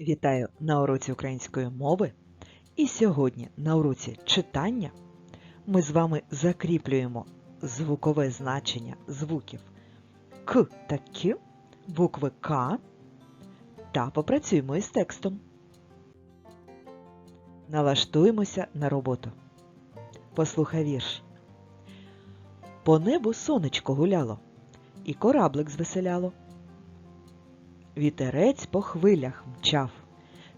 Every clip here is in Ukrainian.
Вітаю на уроці української мови. І сьогодні на уроці читання ми з вами закріплюємо звукове значення звуків К та К, букви К та попрацюємо із текстом. Налаштуємося на роботу. Послухай вірш. По небу сонечко гуляло, і кораблик звеселяло. Вітерець по хвилях мчав,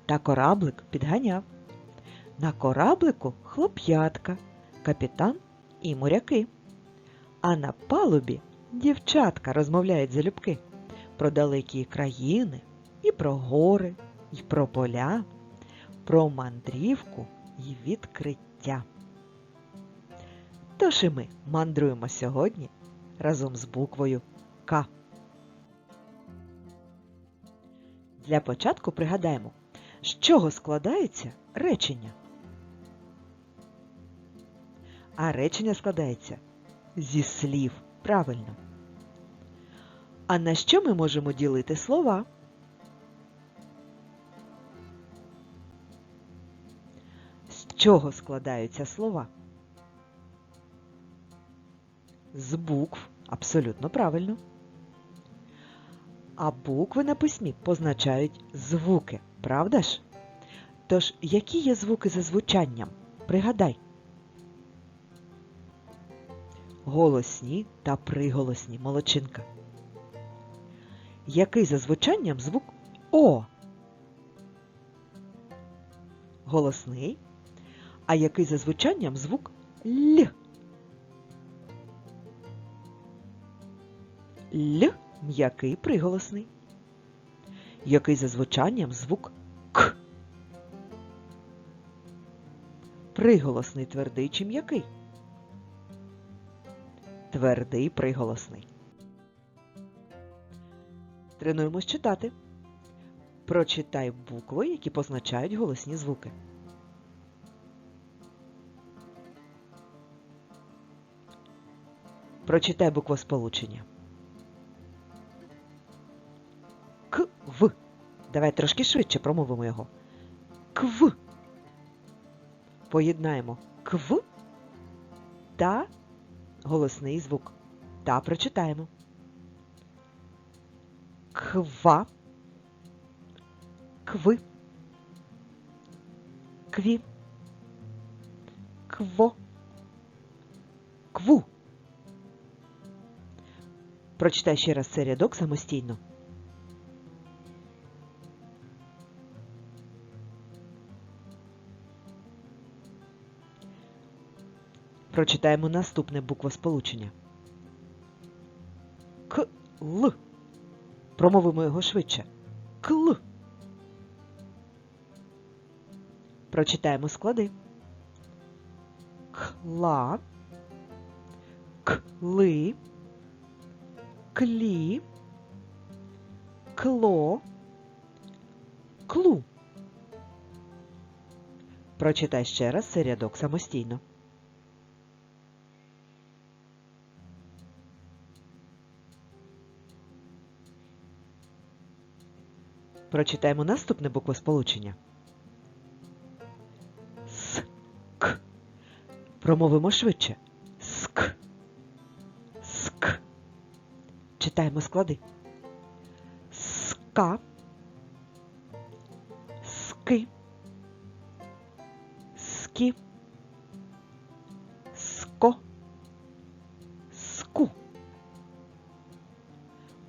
та кораблик підганяв. На кораблику хлоп'ятка, капітан і моряки. А на палубі дівчатка розмовляють залюбки про далекі країни, і про гори, і про поля, про мандрівку і відкриття. Тож і ми мандруємо сьогодні разом з буквою К. Для початку пригадаємо, з чого складається речення. А речення складається зі слів. Правильно. А на що ми можемо ділити слова? З чого складаються слова? З букв. Абсолютно правильно. А букви на письмі позначають звуки, правда ж? Тож, які є звуки за звучанням? Пригадай. Голосні та приголосні молодчинка. Який за звучанням звук О? Голосний. А який за звучанням звук Л? Л м'який приголосний. Який за звучанням звук К? Приголосний твердий чи м'який? Твердий приголосний. Тренуємось читати. Прочитай букви, які позначають голосні звуки. Прочитай буквосполучення. Давай трошки швидше промовимо його. Кв. Поєднаємо кв та голосний звук. Та прочитаємо. Ква. Кви. Кві. Кво. Кву. Прочитай ще раз цей рядок самостійно. Прочитаємо наступне буквосполучення. К Л. Промовимо його швидше. Кл. Прочитаємо склади. Кла. Кли. Клі. Кло. Клу. Прочитай ще раз цей рядок самостійно. Прочитаємо наступне буквосполучення. Ск. Промовимо швидше. Ск. Ск. Читаємо склади. Ска. Ски. Скі.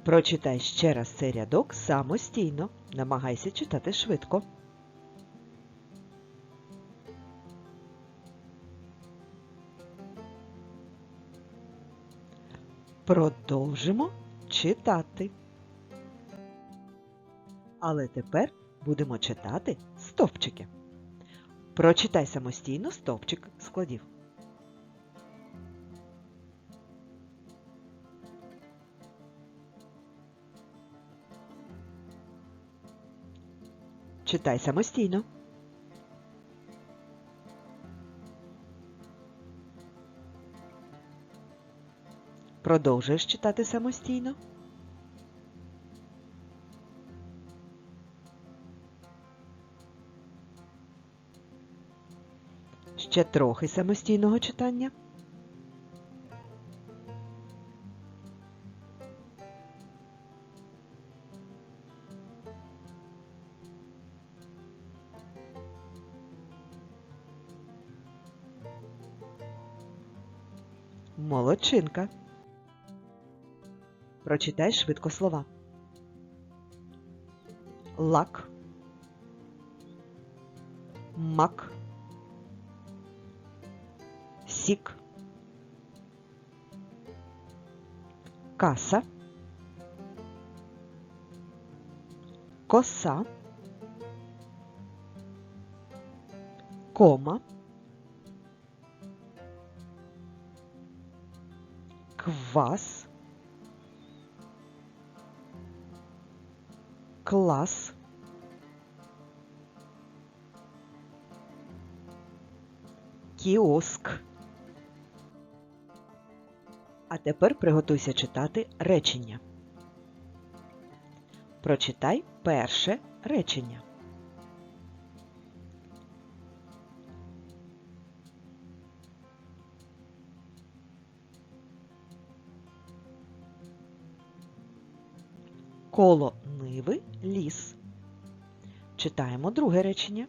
Прочитай ще раз цей рядок самостійно. Намагайся читати швидко. Продовжимо читати. Але тепер будемо читати стовпчики. Прочитай самостійно стовпчик складів. Читай самостійно. Продовжуєш читати самостійно. Ще трохи самостійного читання. Молодчинка. Прочитай швидко слова. Лак. Мак. Сік. Каса. Коса. Кома. Квас. Клас. Кіоск. А тепер приготуйся читати речення. Прочитай перше речення. Коло ниви ліс. Читаємо друге речення.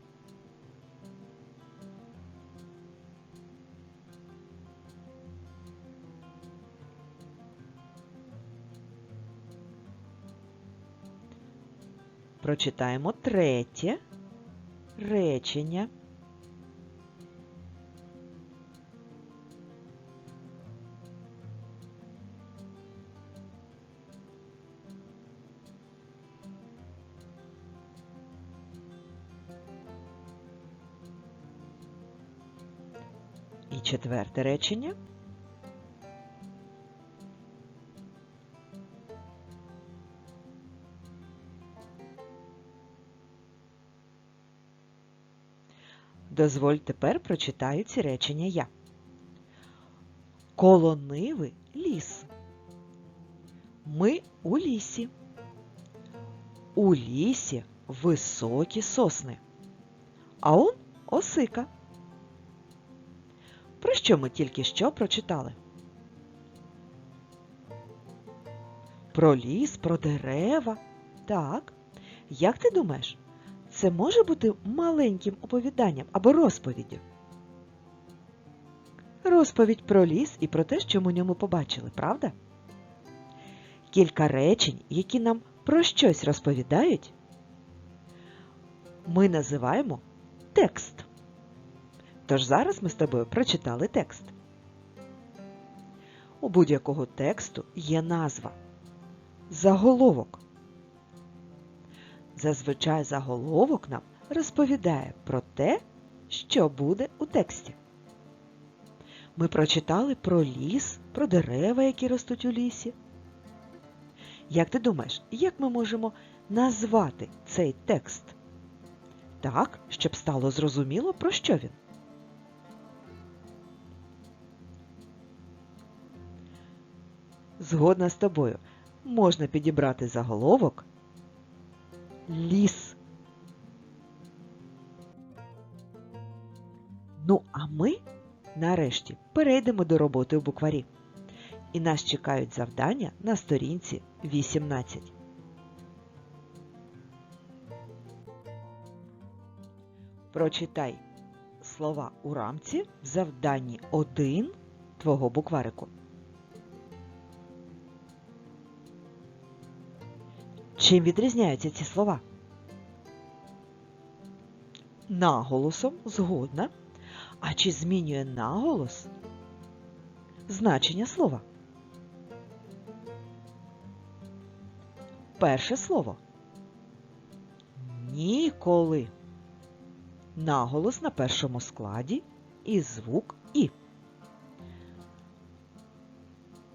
Прочитаємо третє речення. Четверте речення. Дозволь тепер прочитаю ці речення я. Коло ниви ліс. Ми у лісі. У лісі високі сосни. А он осика. Про що ми тільки що прочитали? Про ліс, про дерева. Так. Як ти думаєш, це може бути маленьким оповіданням або розповіддю? Розповідь про ліс і про те, що ми у ньому побачили, правда? Кілька речень, які нам про щось розповідають, ми називаємо текст. Тож зараз ми з тобою прочитали текст. У будь-якого тексту є назва заголовок. Зазвичай заголовок нам розповідає про те, що буде у тексті. Ми прочитали про ліс, про дерева, які ростуть у лісі. Як ти думаєш, як ми можемо назвати цей текст? Так, щоб стало зрозуміло, про що він. Згодна з тобою, можна підібрати заголовок ліс. Ну, а ми нарешті перейдемо до роботи у букварі. І нас чекають завдання на сторінці 18. Прочитай слова у рамці в завданні 1 твого букварику. Чим відрізняються ці слова? Наголосом згодна. А чи змінює наголос значення слова? Перше слово. Ніколи. Наголос на першому складі і звук І.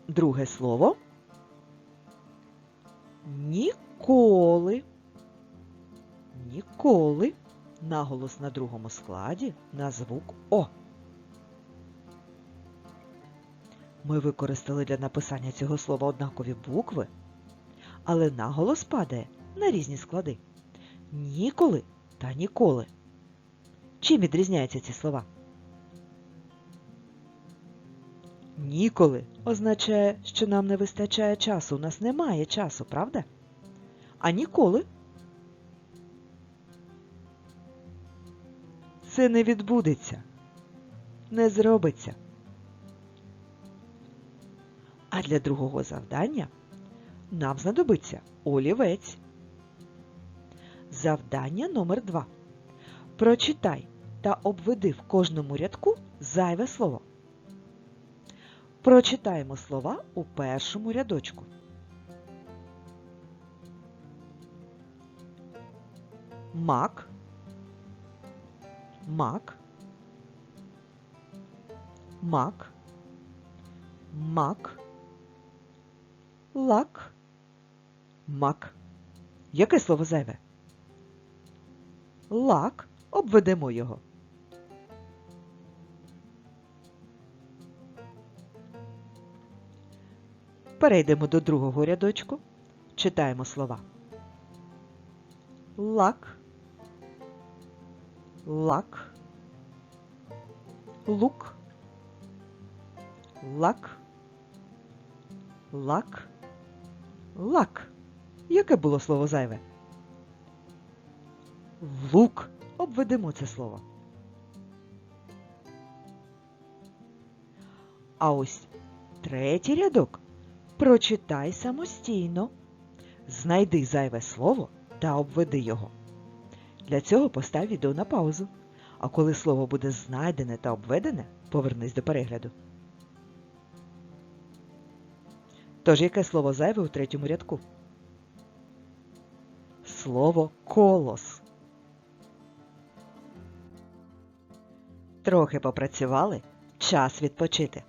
Друге слово. Ніколи. Ніколи. Наголос на другому складі на звук О. Ми використали для написання цього слова однакові букви, але наголос падає на різні склади. Ніколи та ніколи. Чим відрізняються ці слова? Ніколи означає, що нам не вистачає часу. У нас немає часу, правда? А ніколи це не відбудеться, не зробиться. А для другого завдання нам знадобиться олівець. Завдання номер два. Прочитай та обведи в кожному рядку зайве слово. Прочитаємо слова у першому рядочку. Мак, мак, мак, мак, лак, мак. Яке слово зайве? Лак. Обведемо його. Перейдемо до другого рядочку. Читаємо слова. Лак, лак, лук, лак, лак, лак. Яке було слово зайве? Лук. Обведемо це слово. А ось третій рядок. Прочитай самостійно. Знайди зайве слово та обведи його. Для цього постав відео на паузу. А коли слово буде знайдене та обведене, повернись до перегляду. Тож яке слово зайве у третьому рядку? Слово колос. Трохи попрацювали, час відпочити.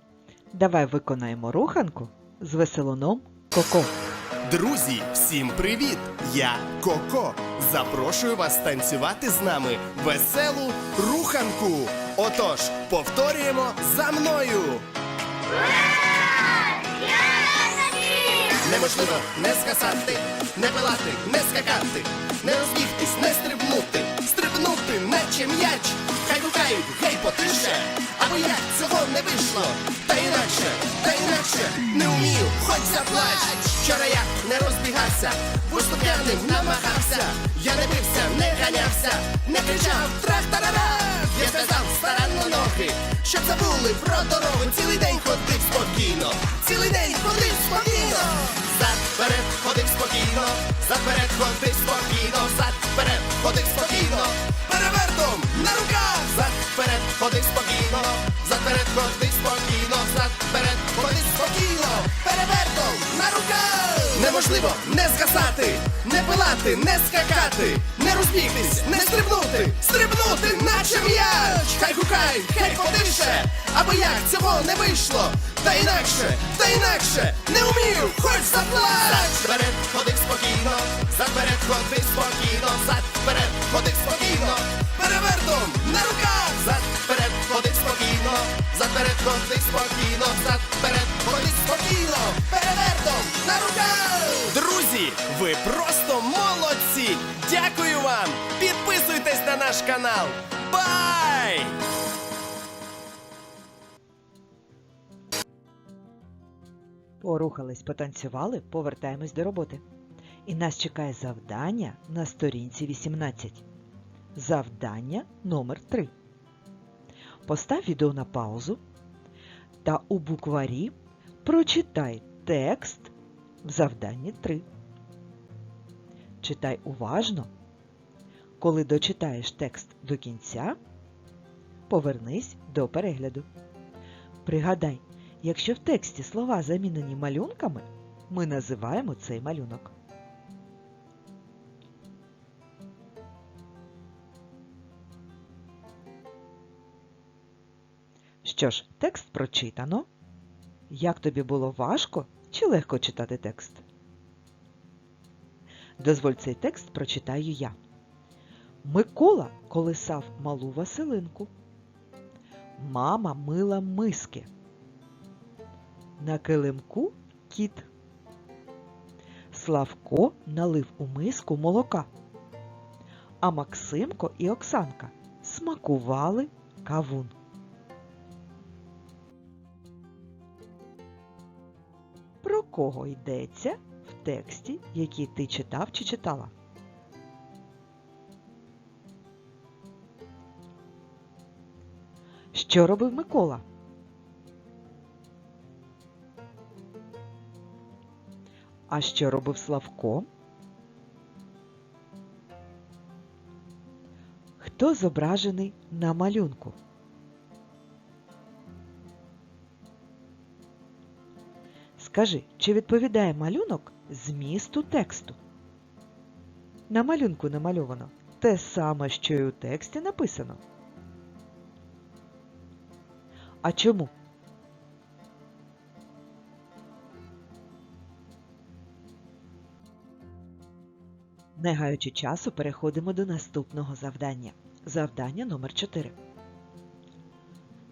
Давай виконаємо руханку з веселуном Коко. Друзі, всім привіт! Я Коко. Запрошую вас танцювати з нами веселу руханку. Отож, повторюємо за мною. Неможливо не скасати, не пилати, не скакати, не розбігтись, не стрибнути, стрибнути, наче м'яч. Хай гукають, гей, потише, або як цього не вийшло. Та інакше, та інакше, не вмію, хоч заплач. Вчора я не розбігався, виступ'яним намагався. Я не бився, не ганявся, не кричав трах-тарара. Я сказав старанно ноги, щоб забули про дорогу. Цілий день ходив спокійно, цілий день ходив спокійно. Зад вперед ходив спокійно, зад вперед ходив зад вперед ходи спокійно, перевертом на руках, зад вперед ходи спокійно, зад вперед ходи спокійно, зад вперед ходи спокійно, перевертом на руках. Неможливо не згасати, не пилати, не скакати, не розбігтись, не стрибнути, стрибнути, наче м'яч. Хай гукай, хай потише, або як цього не вийшло. Та інакше, та інакше, не вмію, хоч заплач. Вперед ходив спокійно, зад вперед ходив спокійно, зад вперед ходив спокійно, перевертом на руках, зад вперед ходив спокійно, зад вперед ходив спокійно, зад вперед спокійно, перевертом на руках. Друзі, ви просто молодці! Дякую вам! Підписуйтесь на наш канал. Бай! Порухались, потанцювали, повертаємось до роботи. І нас чекає завдання на сторінці 18. Завдання номер 3. Постав відео на паузу та у букварі прочитай текст в завданні 3. Читай уважно. Коли дочитаєш текст до кінця, повернись до перегляду. Пригадай, якщо в тексті слова замінені малюнками, ми називаємо цей малюнок. Що ж, текст прочитано. Як тобі було важко чи легко читати текст? Дозволь цей текст прочитаю я. Микола колисав малу Василинку. Мама мила миски. На килимку кіт. Славко налив у миску молока. А Максимко і Оксанка смакували кавун. Кого йдеться в тексті, який ти читав чи читала? Що робив Микола? А що робив Славко? Хто зображений на малюнку? Скажи, чи відповідає малюнок змісту тексту? На малюнку намальовано те саме, що й у тексті написано. А чому? Не гаючи часу, переходимо до наступного завдання. Завдання номер 4.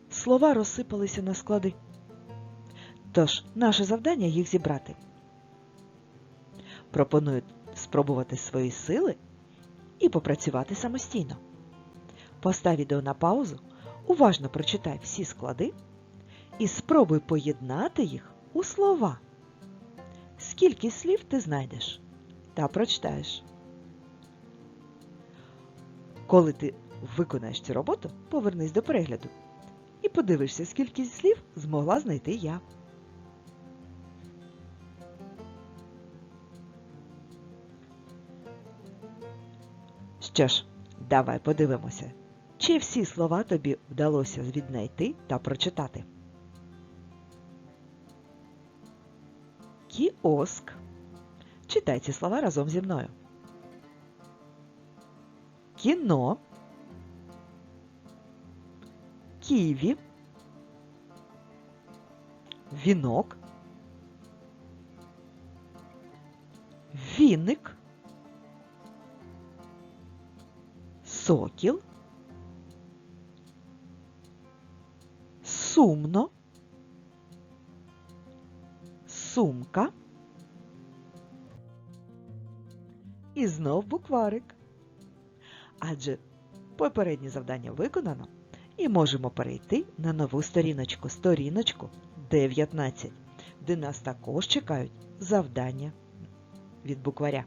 Слова розсипалися на склади. Тож, наше завдання їх зібрати. Пропоную спробувати свої сили і попрацювати самостійно. Постав відео на паузу, уважно прочитай всі склади і спробуй поєднати їх у слова. Скільки слів ти знайдеш та прочитаєш. Коли ти виконаєш цю роботу, повернись до перегляду і подивишся, скільки слів змогла знайти я. Що ж, давай подивимося, чи всі слова тобі вдалося віднайти та прочитати. Кіоск. Читай ці слова разом зі мною. Кіно. Ківі. Вінок. Віник. Сокіл. Сумно. Сумка. І знов букварик. Адже попереднє завдання виконано, і можемо перейти на нову сторіночку, сторіночку 19, де нас також чекають завдання від букваря.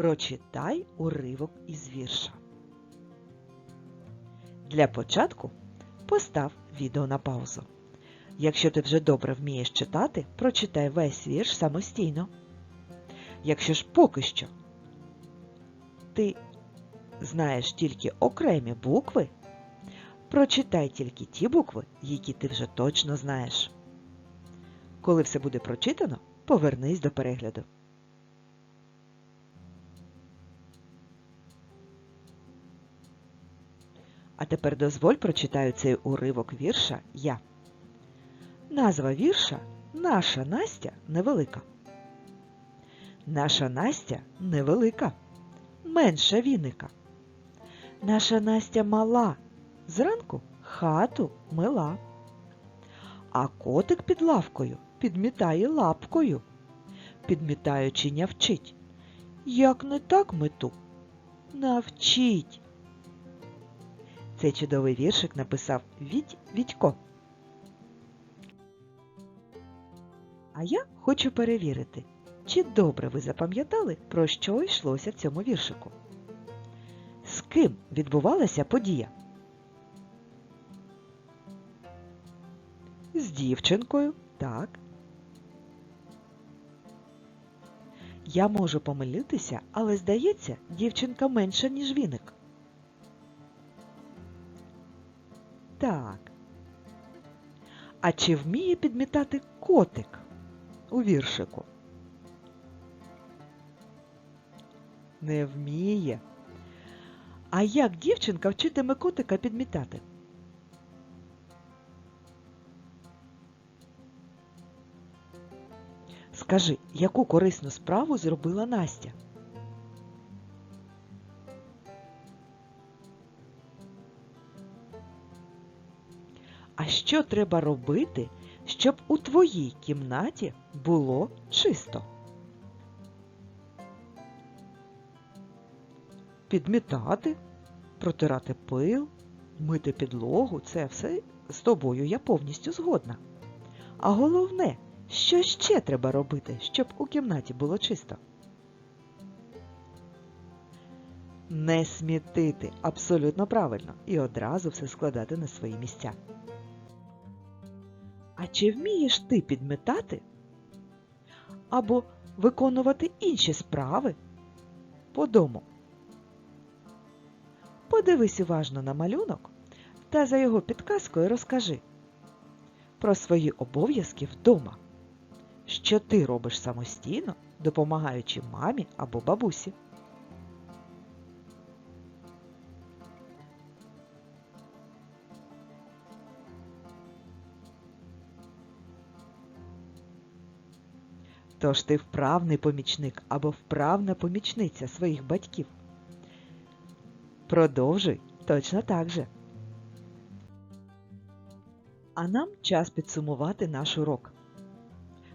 Прочитай уривок із вірша. Для початку постав відео на паузу. Якщо ти вже добре вмієш читати, прочитай весь вірш самостійно. Якщо ж поки що ти знаєш тільки окремі букви, прочитай тільки ті букви, які ти вже точно знаєш. Коли все буде прочитано, повернись до перегляду. А тепер дозволь прочитаю цей уривок вірша я. Назва вірша Наша Настя невелика. Наша Настя невелика, менша віника. Наша Настя мала, зранку хату мила. А котик під лавкою підмітає лапкою, підмітаючи нявчить. Як не так мету? Навчіть. Цей чудовий віршик написав Віть Вітько. А я хочу перевірити, чи добре ви запам'ятали, про що йшлося в цьому віршику? З ким відбувалася подія? З дівчинкою, так. Я можу помилитися, але здається, дівчинка менша, ніж віник. Так. А чи вміє підмітати котик у віршику? Не вміє. А як дівчинка вчитиме котика підмітати? Скажи, яку корисну справу зробила Настя? Що треба робити, щоб у твоїй кімнаті було чисто? Підмітати, протирати пил, мити підлогу це все з тобою я повністю згодна. А головне, що ще треба робити, щоб у кімнаті було чисто? Не смітити абсолютно правильно і одразу все складати на свої місця. А чи вмієш ти підметати або виконувати інші справи по дому? Подивись уважно на малюнок та за його підказкою розкажи про свої обов'язки вдома, що ти робиш самостійно, допомагаючи мамі або бабусі. Тож ти вправний помічник або вправна помічниця своїх батьків. Продовжуй точно так же. А нам час підсумувати наш урок.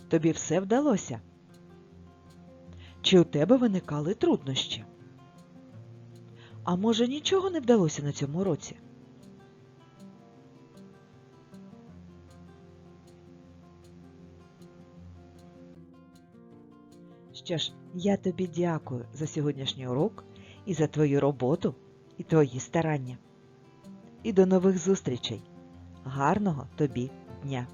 Тобі все вдалося? Чи у тебе виникали труднощі? А може нічого не вдалося на цьому уроці? Що ж, я тобі дякую за сьогоднішній урок і за твою роботу і твої старання. І до нових зустрічей! Гарного тобі дня!